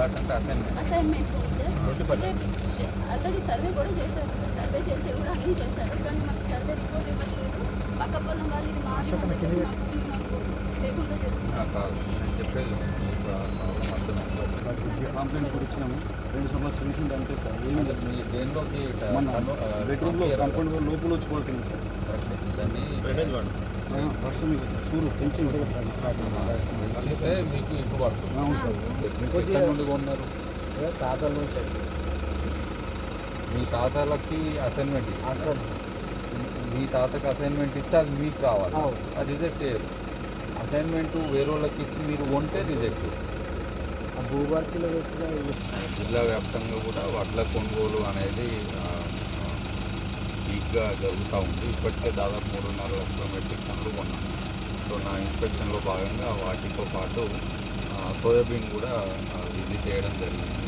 Plot అంటే assignment assignment already survey కూడా చేశారు సార్ సర్వే చేసి కూడా అన్నీ చేశారు కానీ మాకు సర్వే రిపోర్ట్ ఇవ్వట్లేదు. పక్క పొలం వాళ్ళు మాకు లేకుండా చేస్తున్నారు. సార్ నేను చెప్పేది ప్రాబ్లం కంప్లైంట్ కూడా ఇచ్చినాము రెండు సంవత్సరాల సొల్యూషన్ అంటే సార్. మన బెడ్రూమ్లో కాంపౌండ్ లోపల వచ్చి పడుతుంది సార్. వర్షం సూర్యుడు పెంచింది సార్. మీకు ఇప్పుడు పడుతుంది. అవును సార్. కొన్నారు? తాతల నుంచి మీ తాతలకి అసైన్మెంట్ అసలు మీ తాతకి అసైన్మెంట్ ఇస్తే అది మీకు రావాలి. అది రిజెక్ట్ చేయరు. అసైన్మెంట్ వేరే వాళ్ళకి ఇచ్చి మీరు కొంటే రిజెక్ట్ ఆ భూభారతిలో జిల్లా వ్యాప్తంగా కూడా వడ్ల కొనుగోలు అనేది వీక్గా జరుగుతూ ఉంది. ఇప్పటికే దాదాపు మూడున్నర లక్షల మెట్రిక్ టన్నులు కొన్నాం. సో నా ఇన్స్పెక్షన్లో భాగంగా వాటితో పాటు సోయాబీన్ కూడా విజిట్ చేయడం జరిగింది.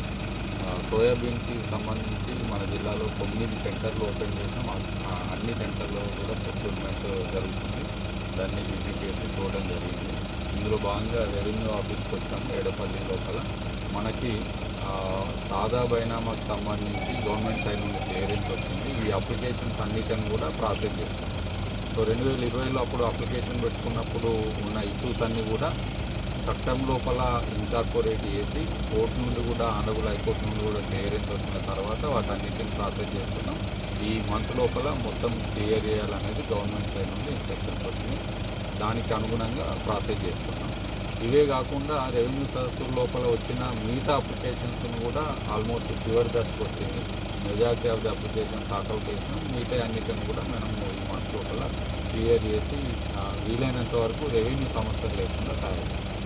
సోయాబీన్కి సంబంధించి మన జిల్లాలో తొమ్మిది సెంటర్లు ఓపెన్ చేసినాం. అన్ని సెంటర్లో కూడా ప్రొక్యూర్మెంట్ జరుగుతుంది. దాన్ని విజిట్ చేసి చూడడం జరిగింది. ఇందులో భాగంగా రెవెన్యూ ఆఫీస్కి వచ్చాము ఏడపల్లి లోపల. మనకి సాదా బైనామాకు సంబంధించి గవర్నమెంట్ సైడ్ నుండి క్లియరెన్స్ వచ్చింది. ఈ అప్లికేషన్స్ అన్నిటిని కూడా ప్రాసెస్ చేస్తాం. సో రెండు వేల ఇరవైలో అప్పుడు అప్లికేషన్ పెట్టుకున్నప్పుడు ఉన్న ఇష్యూస్ అన్నీ కూడా చట్టం లోపల ఇన్కార్పొరేట్ చేసి కోర్టు నుండి కూడా ఆనగుల హైకోర్టు నుండి కూడా క్లియరెన్స్ వచ్చిన తర్వాత వాటన్నిటిని ప్రాసెస్ చేస్తున్నాం. ఈ మంత్ లోపల మొత్తం క్లియర్ చేయాలనేది గవర్నమెంట్ సైడ్ నుండి ఇన్స్ట్రక్షన్స్ వచ్చినాయి. దానికి అనుగుణంగా ప్రాసెస్ చేస్తున్నాం. ఇవే కాకుండా రెవెన్యూ సదస్సు లోపల వచ్చిన మిగతా అప్లికేషన్స్ను కూడా ఆల్మోస్ట్ చివరి దశకు వచ్చింది majority of the applications sort out చేసినాం. మిగతా అన్నిటిని కూడా మనం ఈ మంత్ లోపల క్లియర్ చేసి వీలైనంత వరకు రెవెన్యూ సమస్యలు లేకుండా తయారు చేస్తాం